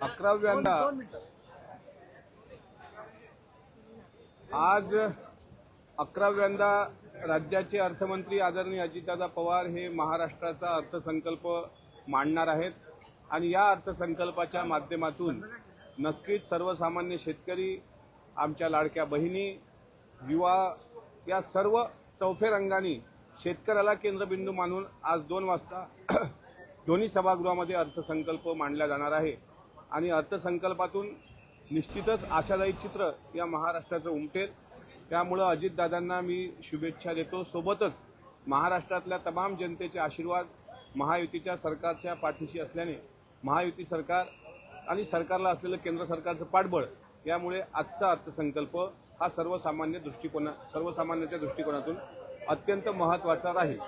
अकराव्यांदा आज अकराव्यांदा राज्याचे अर्थमंत्री आदरणीय अजितदादा पवार हे महाराष्ट्राचा अर्थसंकल्प मांडणार आहेत. आणि या अर्थसंकल्पाच्या माध्यमातून नक्कीच सर्वसामान्य शेतकरी आमच्या लाडक्या बहिणी युवा या सर्व चौफे रंगानी शेतकऱ्याला केंद्रबिंदू मानून आज दोन वाजता दोन्ही सभागृहामध्ये अर्थसंकल्प मांडला जाणार आहे. आणि अर्थसंकल्पातून निश्चितच आशादायी चित्र या महाराष्ट्राचं उमटेल. त्यामुळं अजितदादांना मी शुभेच्छा देतो. सोबतच महाराष्ट्रातल्या तमाम जनतेचे आशीर्वाद महायुतीच्या सरकारच्या पाठीशी असल्याने महायुती सरकार आणि सरकारला असलेलं केंद्र सरकारचं पाठबळ यामुळे आजचा अर्थसंकल्प हा सर्वसामान्य दृष्टिकोना सर्वसामान्याच्या दृष्टिकोनातून अत्यंत महत्त्वाचा राहील.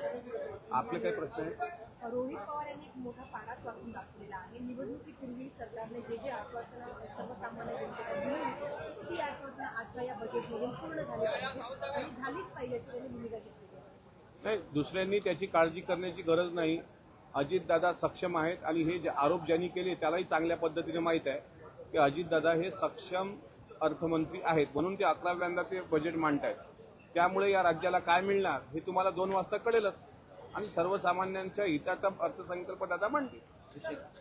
आपले काही प्रश्न आहेत? रोहित पवार यांनी एक मोठा पाडाच वाकून दाखवलेला आहे. निवडणुकीपूर्वी सरकारने जे जे आश्वासनं सर्वसामान्य जनतेला दिली ती आश्वासनं आजच्या या बजेटमधून पूर्ण झाली पाहिजे आणि झालीच पाहिजे अशी त्यांनी भूमिका घेतली. नाही दुसऱ्यांनी त्याची काळजी करण्याची गरज नाही. अजितदादा सक्षम आहेत आणि हे जे आरोप ज्यांनी केले त्यालाही चांगल्या पद्धतीने माहीत आहे की अजितदादा हे सक्षम अर्थमंत्री आहेत म्हणून ते अकराव्यांदा ते बजेट मांडत आहेत त्यामुळे या राज्याला काय मिळणार हे तुम्हाला दोन वाजता कळेलच. आणि सर्वसामान्यांच्या हिताचा अर्थसंकल्प दादा मांडतील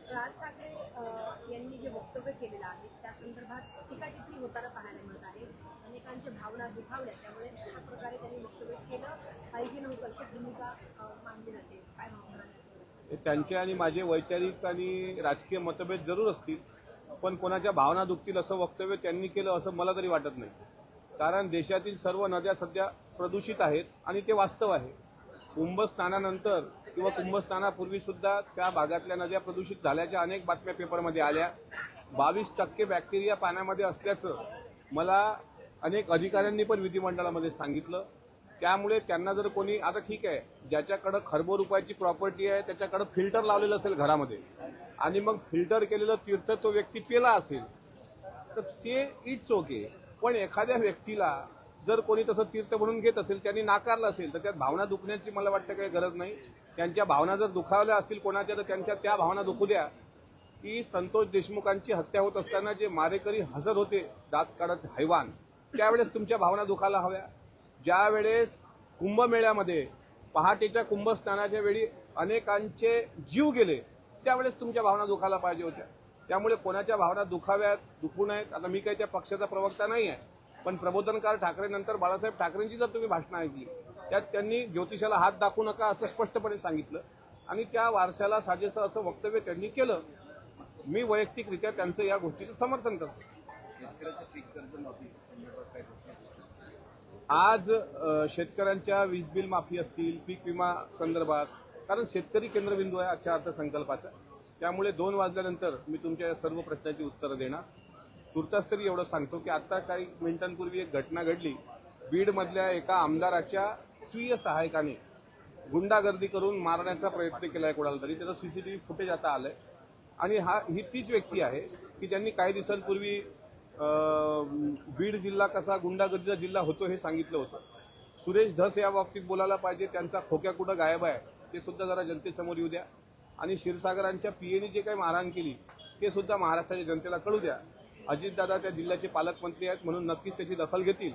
राज ठाकरे यांनी जे वक्तव्य केलेलं आहे त्या संदर्भात टीकाटिप्पणी होताना पाहायला मिळत आहे? अनेकांच्या भावना दुखावल्या त्यामुळे अशा प्रकारे त्यांनी वक्तव्य केलं. पाहिजे नव्हतं अशी भूमिका मांडली जाते? काय भावना त्यांचे आणि माझे वैचारिक आणि राजकीय मतभेद जरूर असतील पण कोणाच्या भावना दुखतील असं वक्तव्य त्यांनी केलं असं मला तरी वाटत नाही. कारण देशातील सर्व नद्या सध्या प्रदूषित आहेत आणि ते वास्तव आहे. कुंभस्नानानंतर किंवा कुंभस्नानापूर्वी सुद्धा त्या भागातल्या नद्या प्रदूषित झाल्याच्या अनेक बातम्या पेपरमध्ये आल्या. बावीस टक्के बॅक्टेरिया पाण्यामध्ये असल्याचं मला अनेक अधिकाऱ्यांनी पण विधिमंडळामध्ये सांगितलं. त्यामुळे त्यांना जर कोणी आता ठीक आहे ज्याच्याकडं खरबो रुपयाची प्रॉपर्टी आहे त्याच्याकडं फिल्टर लावलेलं असेल घरामध्ये आणि मग फिल्टर केलेलं तीर्थ तो व्यक्ती पेला असेल तर ते इट्स ओके. पण एखाद्या व्यक्तीला जर कोणी तसं तीर्थ म्हणून घेत असेल त्यांनी नाकारलं असेल तर त्यात भावना दुखण्याची मला वाटतं काही गरज नाही. त्यांच्या भावना जर दुखावल्या असतील कोणाच्या तर त्यांच्या त्या भावना दुखू द्या. की संतोष देशमुखांची हत्या होत असताना जे मारेकरी हसत होते दात काढत हैवान त्यावेळेस तुमच्या भावना दुखायला हव्या. ज्यावेळेस कुंभमेळ्यामध्ये पहाटेच्या कुंभस्नानाच्या वेळी अनेकांचे जीव गेले त्यावेळेस तुमच्या भावना दुखायला पाहिजे होत्या. त्यामुळे कोणाच्या भावना दुखाव्यात दुखू नयेत. आता मी काही त्या पक्षाचा प्रवक्ता नाही आहे पण प्रबोधनकार ठाकरे नंतर बाळासाहेब ठाकरेंची जर तुम्ही भाषणं ऐकली त्यात त्यांनी ज्योतिषाला हात दाखवू नका असं स्पष्टपणे सांगितलं. आणि त्या वारशाला साजेसं असं वक्तव्य त्यांनी केलं मी वैयक्तिकरित्या त्यांचं या गोष्टीचं समर्थन करतो. आज शेतकऱ्यांच्या वीज बिल माफी असतील पीक विमा संदर्भात कारण शेतकरी केंद्रबिंदू आहे आजच्या अर्थसंकल्पाचा. त्यामुळे दोन वाजल्यानंतर मी तुमच्या सर्व प्रश्नांची उत्तरं देणार. तुर्तास तरी एवढं सांगतो की आता काही मिनिटांपूर्वी एक घटना घडली. बीडमधल्या एका आमदाराच्या स्वीय सहायकाने गुंडागर्दी करून मारण्याचा प्रयत्न केलाय कोणाला तरी. त्याचं सीसीटीव्ही फुटेज आता आलंय. आणि हा ही तीच व्यक्ती आहे की ज्यांनी काही दिवसांपूर्वी बीड जिल्हा कसा गुंडागर्दीचा जिल्हा होतो हे सांगितलं होतं. सुरेश धस या बाबतीत बोलायला पाहिजे. त्यांचा खोक्या कुठं गायब आहे ते सुद्धा जरा जनतेसमोर येऊ द्या. आणि क्षीरसागरांच्या पीएने जे काही मारहाण केली ते सुद्धा महाराष्ट्राच्या जनतेला कळू द्या. अजितदादा त्या जिल्ह्याचे पालकमंत्री आहेत म्हणून नक्कीच त्याची दखल घेतील.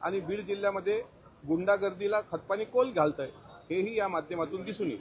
आणि बीड जिल्ह्यामध्ये गुंडागर्दीला खतपाणी कोल घालतंय. हेही या माध्यमातून दिसून येईल.